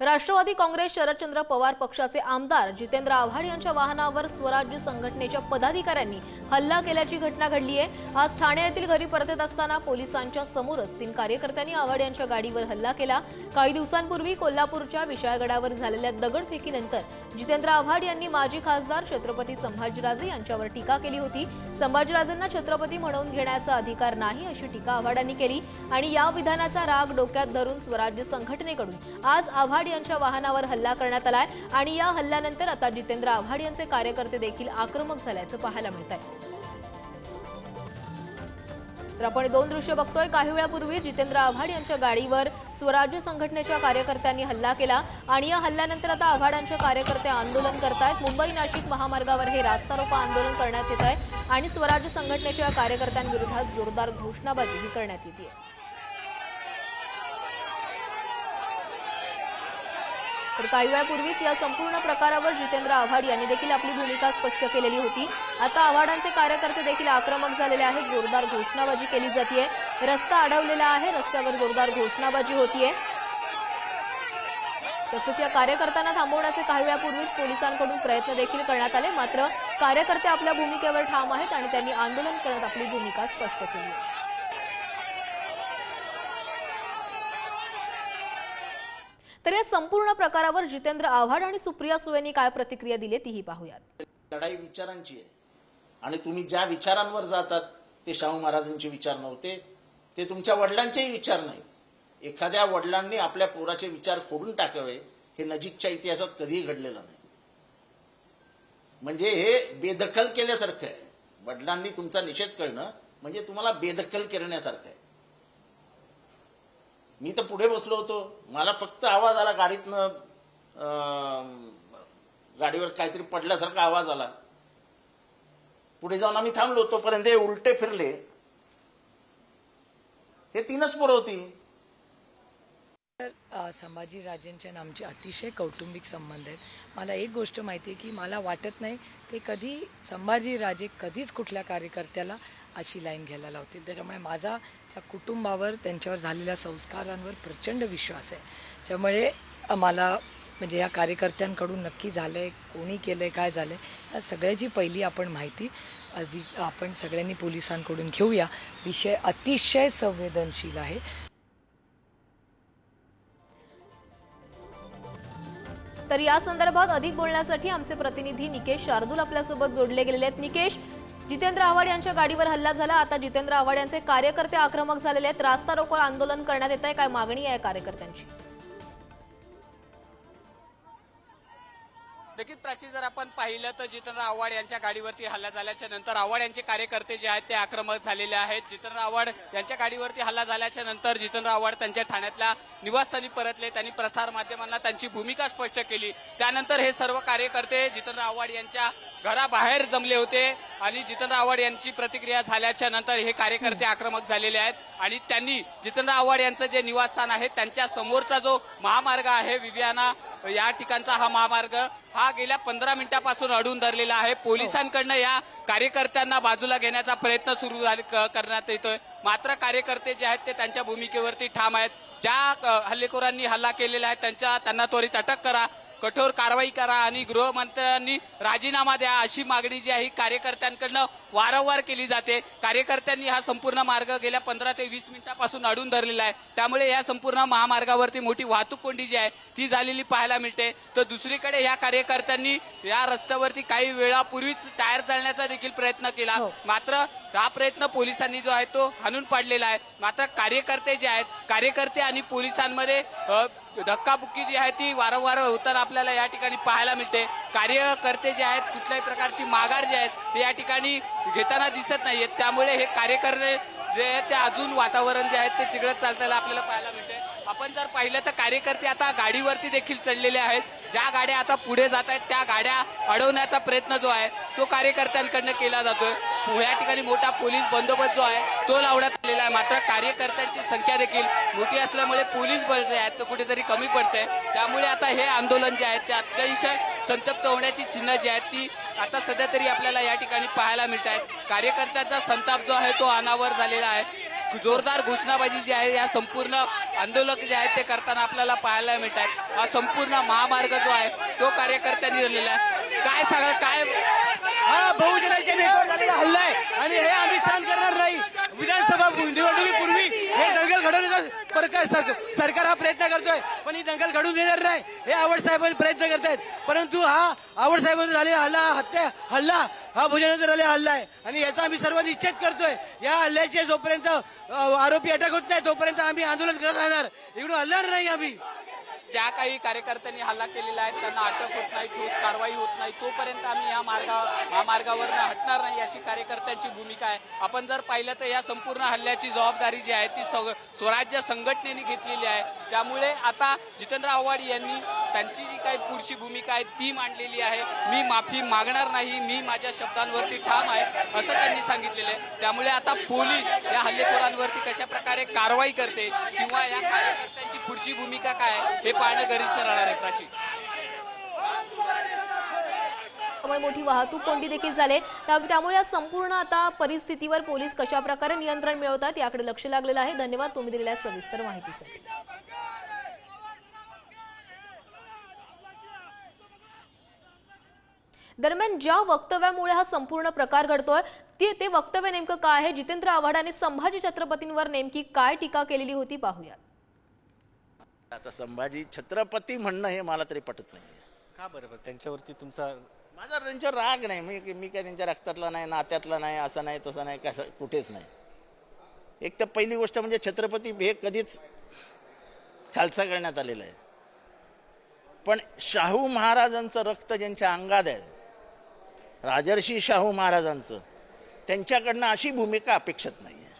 राष्ट्रवादी काँग्रेस शरदचंद्र पवार पक्षाचे आमदार जितेंद्र आव्हाड यांच्या वाहनावर स्वराज्य संघटनेच्या पदाधिकाऱ्यांनी हल्ला केल्याची घटना घडली आहे. आज ठाणे येथील घरी परतत असताना पोलिसांच्या समोरच तीन कार्यकर्त्यांनी आव्हाड यांच्या गाडीवर हल्ला केला. काही दिवसांपूर्वी कोल्हापूरच्या विशाळगडावर झालेल्या दगडफेकीनंतर जितेंद्र आव्हाड यांनी माजी खासदार छत्रपती संभाजीराजे यांच्यावर टीका केली होती. संभाजीराजेंना छत्रपती म्हणवून घेण्याचा अधिकार नाही अशी टीका आव्हाडांनी केली आणि या विधानाचा राग डोक्यात धरून स्वराज्य संघटनेकडून आज आव्हाड यांच्या वाहनावर हल्ला करण्यात आलाय आणि या हल्ल्यानंतर आता जितेंद्र आव्हाड यांचे कार्यकर्ते देखील आक्रमक झाल्याचं पाहायला मिळत आहे तर आपण दोन दृश्य बघतोय. काही वेळापूर्वी जितेंद्र आव्हाड यांच्या गाडीवर स्वराज्य संघटनेच्या कार्यकर्त्यांनी हल्ला केला आणि या हल्ल्यानंतर आता आव्हाडांचे कार्यकर्ते आंदोलन करतायत. मुंबई नाशिक महामार्गावर हे रास्ता रोको आंदोलन करण्यात येत आहे आणि स्वराज्य संघटनेच्या कार्यकर्त्यांविरोधात जोरदार घोषणाबाजीही करण्यात येते तर काही वेळापूर्वीच या संपूर्ण प्रकारावर जितेंद्र आव्हाड यांनी देखील आपली भूमिका स्पष्ट केलेली होती. आता आव्हाडांचे कार्यकर्ते देखील आक्रमक झालेले आहेत जोरदार घोषणाबाजी केली जाते रस्ता अडवलेला आहे रस्त्यावर जोरदार घोषणाबाजी होतीये. तसंच या कार्यकर्त्यांना थांबवण्याचे काही वेळापूर्वीच पोलिसांकडून प्रयत्न देखील करण्यात आले. मात्र कार्यकर्ते आपल्या भूमिकेवर ठाम आहेत आणि त्यांनी आंदोलन करत आपली भूमिका स्पष्ट केली आहे. तर या संपूर्ण प्रकारावर जितेंद्र आव्हाड आणि सुप्रिया सुळेंनी काय प्रतिक्रिया दिली तीही पाहूयात. लढाई विचारांची आहे. आणि तुम्ही ज्या विचारांवर जातात ते शाहू महाराजांचे विचार नव्हते. ते तुमच्या वडिलांचेही विचार नाहीत. एखाद्या वडिलांनी आपल्या पोराचे विचार फोडून टाकावे हे नजीकच्या इतिहासात कधीही घडलेलं नाही. म्हणजे हे बेदखल केल्यासारखं आहे. वडिलांनी तुमचा निषेध करणं म्हणजे तुम्हाला बेदखल करण्यासारखं आहे. मी तर पुढे बसलो होतो. मला फक्त आवाज आला गाडीतनं गाडीवर काहीतरी पडल्यासारखा आवाज आला. पुढे जाऊन आम्ही थांबलो तोपर्यंत हे उलटे फिरले. हे तीनच पोरं होती. तर संभाजी संभाजीराजेंचे आमचे अतिशय कौटुंबिक संबंध आहेत. मला एक गोष्ट माहिती आहे की मला वाटत नाही ते कधी संभाजी राजे कधीच कुठल्या कार्यकर्त्याला अशी लाईन घ्यायला लावतील. त्याच्यामुळे माझा त्या कुटुंबावर त्यांच्यावर झालेल्या संस्कारांवर प्रचंड विश्वास आहे. त्यामुळे मला म्हणजे या कार्यकर्त्यांकडून नक्की झालं आहे कोणी केलं आहे काय झालं आहे या सगळ्याची पहिली आपण माहिती वि- आपण सगळ्यांनी पोलिसांकडून घेऊया. विषय अतिशय संवेदनशील आहे. तर या संदर्भात अधिक बोलण्यासाठी आमचे प्रतिनिधी निकेश शार्दूल आपल्यासोबत जोडले गेलेले आहेत. निकेश जितेंद्र आव्हाड यांच्या गाडीवर हल्ला झाला. आता जितेंद्र आव्हाड यांचे कार्यकर्ते आक्रमक झालेले आहेत. रास्ता रोको आंदोलन करण्यात येत आहे काय मागणी आहे कार्यकर्त्यांची? देखील प्राची जर आपण पाहिलं तर जितेंद्र आव्हाड यांच्या गाडीवरती हल्ला झाल्याच्यानंतर आव्हाड यांचे कार्यकर्ते जे आहेत ते आक्रमक झालेले आहेत. जितेंद्र आव्हाड यांच्या गाडीवरती हल्ला झाल्याच्यानंतर जितेंद्र आव्हाड त्यांच्या ठाण्यातल्या निवासस्थानी परतले. त्यांनी प्रसार माध्यमांना त्यांची भूमिका स्पष्ट केली. त्यानंतर हे सर्व कार्यकर्ते जितेंद्र आव्हाड यांच्या घराबाहेर जमले होते आणि जितेंद्र आव्हाड यांची प्रतिक्रिया झाल्याच्यानंतर हे कार्यकर्ते आक्रमक झालेले आहेत. आणि त्यांनी जितेंद्र आव्हाड यांचं जे निवासस्थान आहे त्यांच्या समोरचा जो महामार्ग आहे विवियाना या ठिकाणचा हा महामार्ग हा गेल्या पंधरा मिनिटापासून अडून धरलेला आहे. पोलिसांकडनं या कार्यकर्त्यांना बाजूला घेण्याचा प्रयत्न सुरू झाले- क- करण्यात येतोय. मात्र कार्यकर्ते जे आहेत ते त्यांच्या भूमिकेवरती ठाम आहेत. ज्या हल्लेखोरांनी हल्ला केलेला आहे त्यांच्या त्यांना त्वरित अटक करा. कठोर कारवाई करा आणि गृहमंत्र्यांनी राजीनामा द्या अशी मागणी जी आहे ही कार्यकर्त्यांकडनं वारंवार केली जाते. कार्यकर्त्यांनी हा संपूर्ण मार्ग गेल्या पंधरा ते वीस मिनिटापासून अडून धरलेला आहे. त्यामुळे या संपूर्ण महामार्गावरती मोठी वाहतूक कोंडी जी आहे ती झालेली पाहायला मिळते. तर दुसरीकडे या कार्यकर्त्यांनी या रस्त्यावरती काही वेळापूर्वीच टायर जाळण्याचा देखील प्रयत्न केला. हो. मात्र हा प्रयत्न पोलिसांनी जो आहे तो हाणून पाडलेला आहे. मात्र कार्यकर्ते जे आहेत कार्यकर्ते आणि पोलिसांमध्ये धक्काबुक्की जी आहे ती वारंवार होताना आपल्याला या ठिकाणी पाहायला मिळते. कार्यकर्ते जे आहेत कुठल्याही प्रकारची माघार जे आहेत ते या ठिकाणी घेताना दिसत नाहीयेत. त्यामुळे हे कार्यकर्ते जे आहे ते अजून वातावरण जे आहे ते चिघळत चालताना आपल्याला पाहायला मिळते. आपण जर पाहिलं तर कार्यकर्ते आता गाडीवरती देखील चढलेले आहेत. ज्या गाड्या आता पुढे जात आहेत त्या गाड्या अडवण्याचा प्रयत्न जो आहे तो कार्यकर्त्यांकडनं केला जातोय. या ठिकाणी मोठा पोलीस बंदोबस्त जो आहे तो लावण्यात आलेला आहे. मात्र कार्यकर्त्यांची संख्या देखील मोठी असल्यामुळे पोलीस बल जे आहेत ते कुठेतरी कमी पडते त्यामुळे आता हे आंदोलन जे आहे ते अतिशय संतप्त होण्याची चिन्ह जी आहेत ती आता सध्या तरी आपल्याला या ठिकाणी पाहायला मिळत आहेत. कार्यकर्त्यांचा संताप जो आहे तो अनावर झालेला आहे. जोरदार घोषणाबाजी जी आहे या संपूर्ण आंदोलक जे आहेत ते करताना आपल्याला पाहायला मिळत आहेत. हा संपूर्ण महामार्ग जो आहे तो कार्यकर्त्यांनी दिलेला आहे. काय सांगा काय? हा बहुजनाच्या नेत्यावर झालेला हल्ला आहे. आणि हे आम्ही सहन करणार नाही. विधानसभा निवडणुकीपूर्वी हे दंगल घडवण्याचा प्रकार सरकार हा प्रयत्न करतोय पण ही दंगल घडून देणार नाही. हे आवड साहेब प्रयत्न करतायत. परंतु हा आवड साहेबांनी झालेला हल्ला हत्या हल्ला हा भोजनाचा झालेला हल्ला आहे. आणि याचा आम्ही सर्व निश्चित करतोय. या हल्ल्याचे जोपर्यंत आरोपी अटक होत नाही तोपर्यंत आम्ही आंदोलन करत राहणार. इकडून हलणार नाही आम्ही. ज्या काही कार्यकर्त्यांनी हल्ला केलेला आहे त्यांना अटक होत नाही ठोस कारवाई होत नाही. तोपर्यंत आम्ही या मार्गावर महामार्गावर हटणार नाही अशी कार्यकर्त्यांची भूमिका आहे. आपण जर पाहिलं तर या संपूर्ण हल्ल्याची जबाबदारी जी आहे ती सग- स्वराज्य संघटनेने घेतलेली आहे. त्यामुळे आता जितेंद्र आव्हाड यांनी त्यांची जी काही पुढची भूमिका आहे ती मांडलेली आहे. मी माफी मागणार नाही मी माझ्या शब्दांवरती ठाम आहे असं त्यांनी सांगितलेलं आहे. त्यामुळे आता पोलीस या हल्लेखोरांवरती कशा प्रकारे कारवाई करते किंवा या कार्यकर्त्यांची पुढची भूमिका काय आहे हे पाहणं गरजेचं राहणार आहे प्राची. मोठी वाहतूक कोंडी देखील झाले. त्यामुळे या संपूर्ण आता परिस्थितीवर पोलीस कशा प्रकारे नियंत्रण मिळवतात याकडे लक्ष लागलेलं आहे. धन्यवाद तुम्ही दिलेल्या सविस्तर माहितीसाठी. दरम्यान ज्या वक्तव्यामुळे हा संपूर्ण प्रकार घडतोय ते ते वक्तव्य नेमकं काय आहे? जितेंद्र आव्हाडाने संभाजी छत्रपतींवर नेमकी काय टीका केलेली होती पाहूयात. आता संभाजी छत्रपती म्हणणं हे मला तरी पटत नाही का बरं बरं? त्यांच्यावरती तुमचा माझा त्यांच्यावर राग नाही. मी मी काय त्यांच्या रक्तातला नाही नात्यातला नाही असं नाही तसं नाही कसं कुठेच नाही. एक तर पहिली गोष्ट म्हणजे छत्रपती हे कधीच खालसा करण्यात आलेलं आहे. पण शाहू महाराजांचं रक्त ज्यांच्या अंगात आहे राजर्षी शाहू महाराजांचं त्यांच्याकडनं अशी भूमिका अपेक्षित नाही आहे